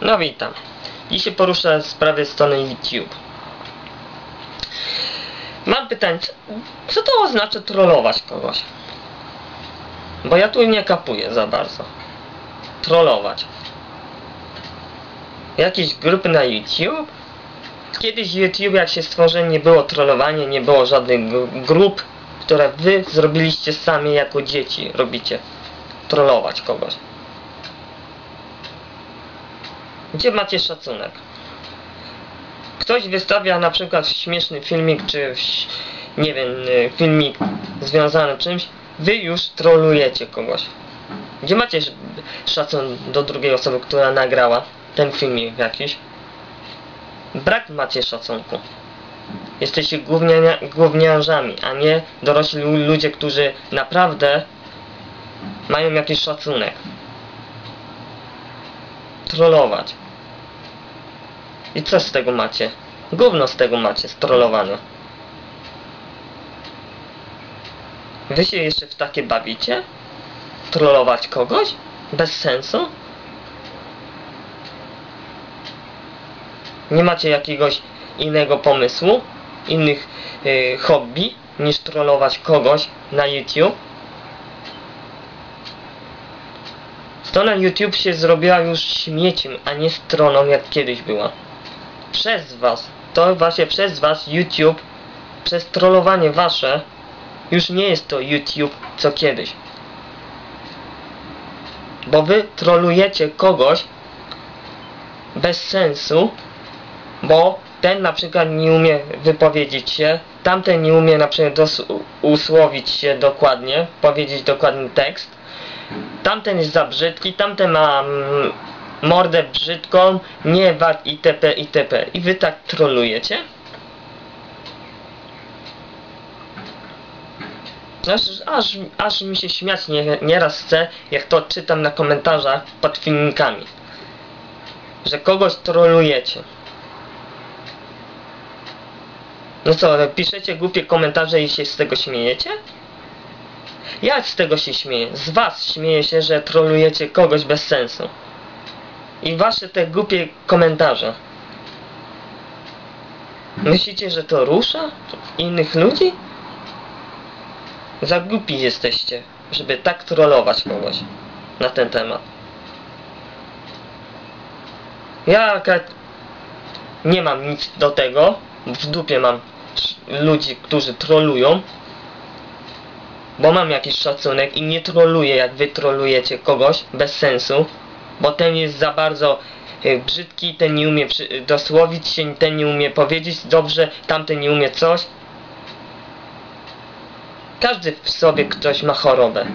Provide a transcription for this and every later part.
No witam. Dzisiaj poruszę sprawę strony YouTube. Mam pytanie, co, to oznacza trollować kogoś? Bo ja tu nie kapuję za bardzo. Trollować. Jakieś grupy na YouTube? Kiedyś YouTube jak się stworzył nie było trollowania, nie było żadnych gr- grup, które wy zrobiliście sami jako dzieci robicie. Trollować kogoś. Gdzie macie szacunek? Ktoś wystawia na przykład śmieszny filmik, czy nie wiem, y, filmik związany czymś, wy już trolujecie kogoś. Gdzie macie sz- szacun do drugiej osoby, która nagrała ten filmik jakiś? Brak macie szacunku. Jesteście gówniania, gówniarzami, a nie dorośli lu- ludzie, którzy naprawdę mają jakiś szacunek. Trollować. I co z tego macie? Gówno z tego macie, z trollowania. Wy się jeszcze w takie bawicie? Trollować kogoś? Bez sensu? Nie macie jakiegoś innego pomysłu? Innych y, hobby? Niż trollować kogoś na YouTube? Strona YouTube się zrobiła już śmieciem, a nie stroną jak kiedyś była. Przez was, to właśnie przez was YouTube, przez trollowanie wasze, już nie jest to YouTube co kiedyś. Bo wy trolujecie kogoś bez sensu, bo ten na przykład nie umie wypowiedzieć się, tamten nie umie na przykład usłowić się dokładnie, powiedzieć dokładny tekst, tamten jest za brzydki, tamten ma mm, mordę brzydką, nie wad itp. itp. I wy tak trolujecie? Aż, aż, aż mi się śmiać nie, nieraz chce, jak to czytam na komentarzach pod filmikami. Że kogoś trolujecie. No co, piszecie głupie komentarze i się z tego śmiejecie? Ja z tego się śmieję. Z was śmieję się, że trolujecie kogoś bez sensu. I wasze te głupie komentarze. Myślicie, że to rusza innych ludzi? Za głupi jesteście, żeby tak trollować kogoś na ten temat. Ja akurat nie mam nic do tego. W dupie mam ludzi, którzy trolują. Bo mam jakiś szacunek i nie troluję jak wy trolujecie kogoś bez sensu. Bo ten jest za bardzo y, brzydki, ten nie umie przy, dosłowić się, ten nie umie powiedzieć dobrze, tamten nie umie coś. Każdy w sobie ktoś ma chorobę.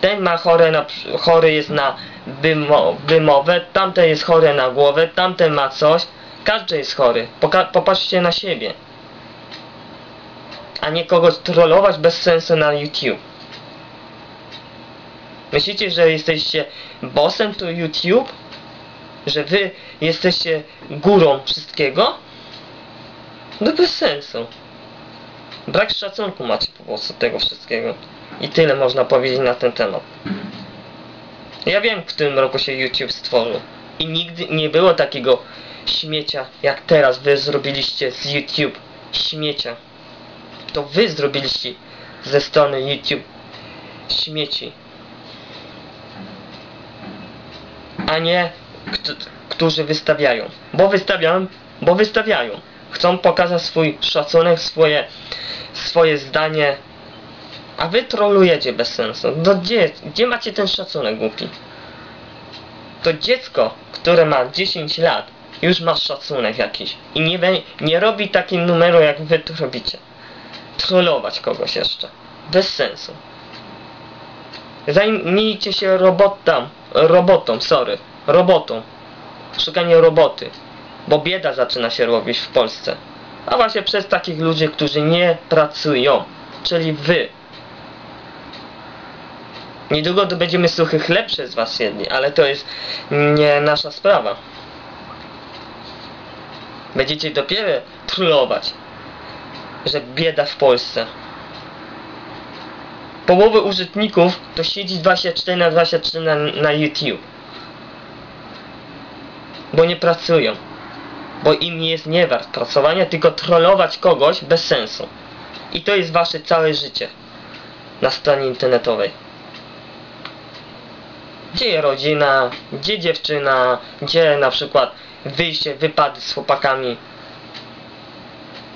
Ten ma chore na, chory jest na wymo, wymowę, tamten jest chory na głowę, tamten ma coś. Każdy jest chory. Poka popatrzcie na siebie. A nie kogoś trollować bez sensu na YouTube. Myślicie, że jesteście bossem to YouTube? Że wy jesteście górą wszystkiego? No bez sensu. Brak szacunku macie po prostu tego wszystkiego. I tyle można powiedzieć na ten temat. Ja wiem, w którym roku się YouTube stworzył. I nigdy nie było takiego śmiecia, jak teraz wy zrobiliście z YouTube. Śmiecia. To wy zrobiliście ze strony YouTube śmieci. A nie kt- którzy wystawiają. Bo wystawiają, bo wystawiają. Chcą pokazać swój szacunek, swoje, swoje zdanie. A wy trolujecie bez sensu. No gdzie, gdzie macie ten szacunek głupi? To dziecko, które ma 10 lat, już ma szacunek jakiś. I nie, nie robi takiego numeru, jak wy to robicie. Trollować kogoś jeszcze. Bez sensu. Zajmijcie się robotą, robotą, sorry, robotą. Szukanie roboty. Bo bieda zaczyna się robić w Polsce. A właśnie przez takich ludzi, którzy nie pracują. Czyli wy. Niedługo to będziemy suchy chleb przez was jedli, ale to jest nie nasza sprawa. Będziecie dopiero trollować, że bieda w Polsce. Połowy użytkowników to siedzi 24 na 24 na, na YouTube. bo nie pracują. Bo im jest nie wart pracowania, tylko trollować kogoś bez sensu. I to jest wasze całe życie na stronie internetowej. Gdzie rodzina, gdzie dziewczyna, gdzie na przykład wyjście, wypady z chłopakami.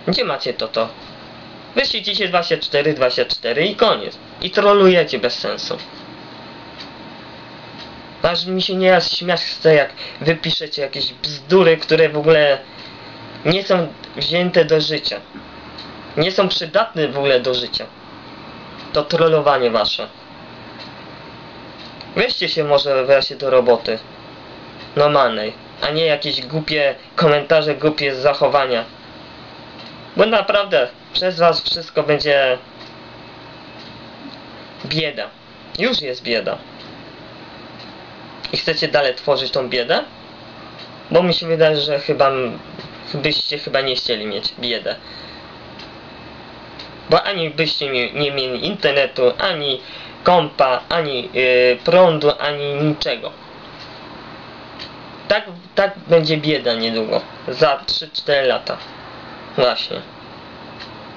Gdzie macie to to? Wy siedzicie 24, 24 i koniec. I trolujecie bez sensu. Aż mi się nieraz śmiać chce, jak wy piszecie jakieś bzdury, które w ogóle nie są wzięte do życia. Nie są przydatne w ogóle do życia. To trollowanie wasze. Weźcie się może wreszcie do roboty. Normalnej. A nie jakieś głupie komentarze, głupie zachowania. Bo naprawdę przez was wszystko będzie bieda. Już jest bieda. I chcecie dalej tworzyć tą biedę? Bo mi się wydaje, że chyba byście chyba nie chcieli mieć biedę. Bo ani byście nie, nie mieli internetu, ani kompa, ani yy, prądu, ani niczego. Tak, tak będzie bieda niedługo. Za 3-4 lata. Właśnie.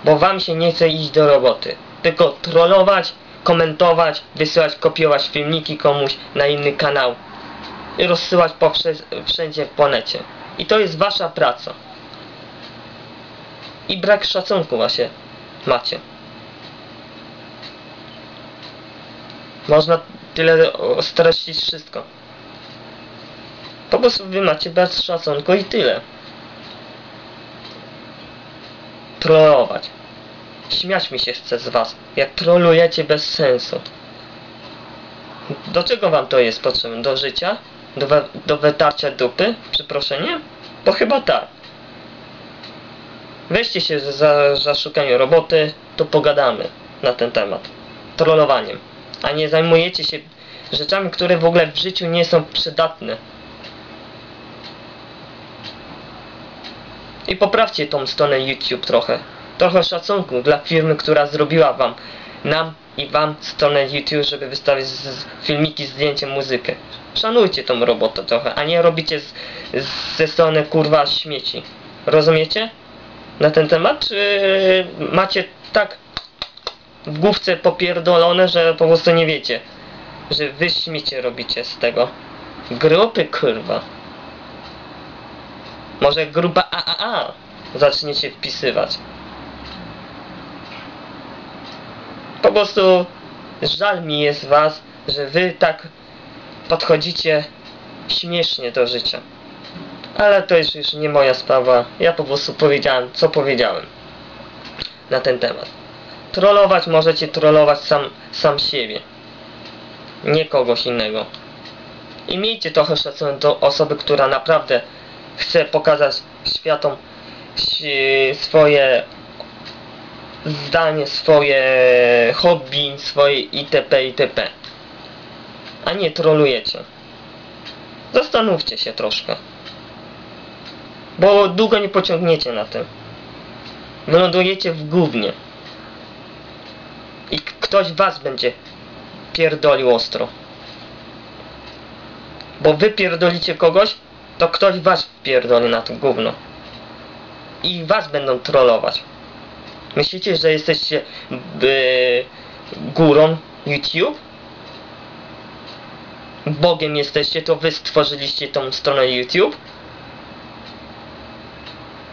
Bo wam się nie chce iść do roboty. Tylko trollować, komentować, wysyłać, kopiować filmiki komuś na inny kanał. I rozsyłać po wsze- wszędzie w planecie. I to jest wasza praca. I brak szacunku właśnie macie. Można tyle streścić wszystko. Po prostu wy macie bez szacunku i tyle. Trollować. Śmiać mi się chce z was, jak trolujecie bez sensu. Do czego wam to jest potrzebne? Do życia? Do, we, do wytarcia dupy? Przeproszenie? Bo chyba tak. Weźcie się za, za szukanie roboty, to pogadamy na ten temat. Trollowaniem. A nie zajmujecie się rzeczami, które w ogóle w życiu nie są przydatne. I poprawcie tą stronę YouTube trochę. Trochę szacunku dla firmy, która zrobiła wam, nam i wam stronę YouTube, żeby wystawić z, z filmiki, zdjęcie, muzykę. Szanujcie tą robotę trochę, a nie robicie z, z, ze strony kurwa śmieci. Rozumiecie? Na ten temat? Czy macie tak w główce popierdolone, że po prostu nie wiecie, że wy śmiecie robicie z tego. Grupy kurwa. Może grupa AAA zaczniecie wpisywać. Po prostu żal mi jest was, że wy tak podchodzicie śmiesznie do życia. Ale to jest już nie moja sprawa. Ja po prostu powiedziałem, co powiedziałem na ten temat. Trollować możecie trollować sam, sam siebie. Nie kogoś innego. I miejcie trochę szacunek do osoby, która naprawdę chce pokazać światom swoje zdanie, swoje hobby, swoje itp. itp. A nie trolujecie. Zastanówcie się troszkę. Bo długo nie pociągniecie na tym. Wylądujecie w gównie. I ktoś was będzie pierdolił ostro. Bo wy pierdolicie kogoś, to ktoś was pierdoli na to gówno. I was będą trollować. Myślicie, że jesteście yy, górą YouTube? Bogiem jesteście, to wy stworzyliście tą stronę YouTube?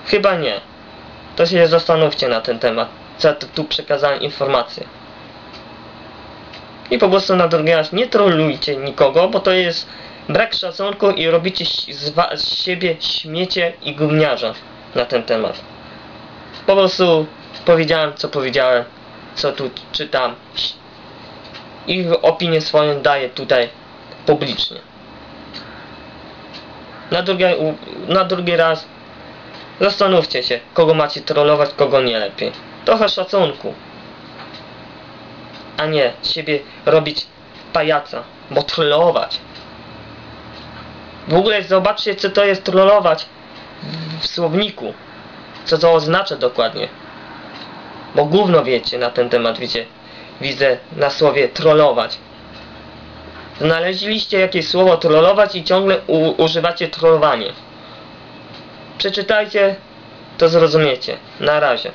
Chyba nie. To się zastanówcie na ten temat. Co ja tu, przekazałem informacje. I po prostu na drugi raz nie trolujcie nikogo, bo to jest brak szacunku i robicie z, z siebie śmiecie i gówniarza na ten temat. Po prostu powiedziałem co powiedziałem, co tu czytam i opinię swoją daję tutaj publicznie. Na drugi, na drugi raz zastanówcie się, kogo macie trollować, kogo nie lepiej. Trochę szacunku. A nie siebie robić pajaca, bo trollować. W ogóle zobaczcie, co to jest trollować w, słowniku. Co to oznacza dokładnie. Bo gówno wiecie na ten temat, wiecie. Widzę na słowie trollować. Znaleźliście jakieś słowo trollować i ciągle używacie trollowanie. Przeczytajcie, to zrozumiecie. Na razie.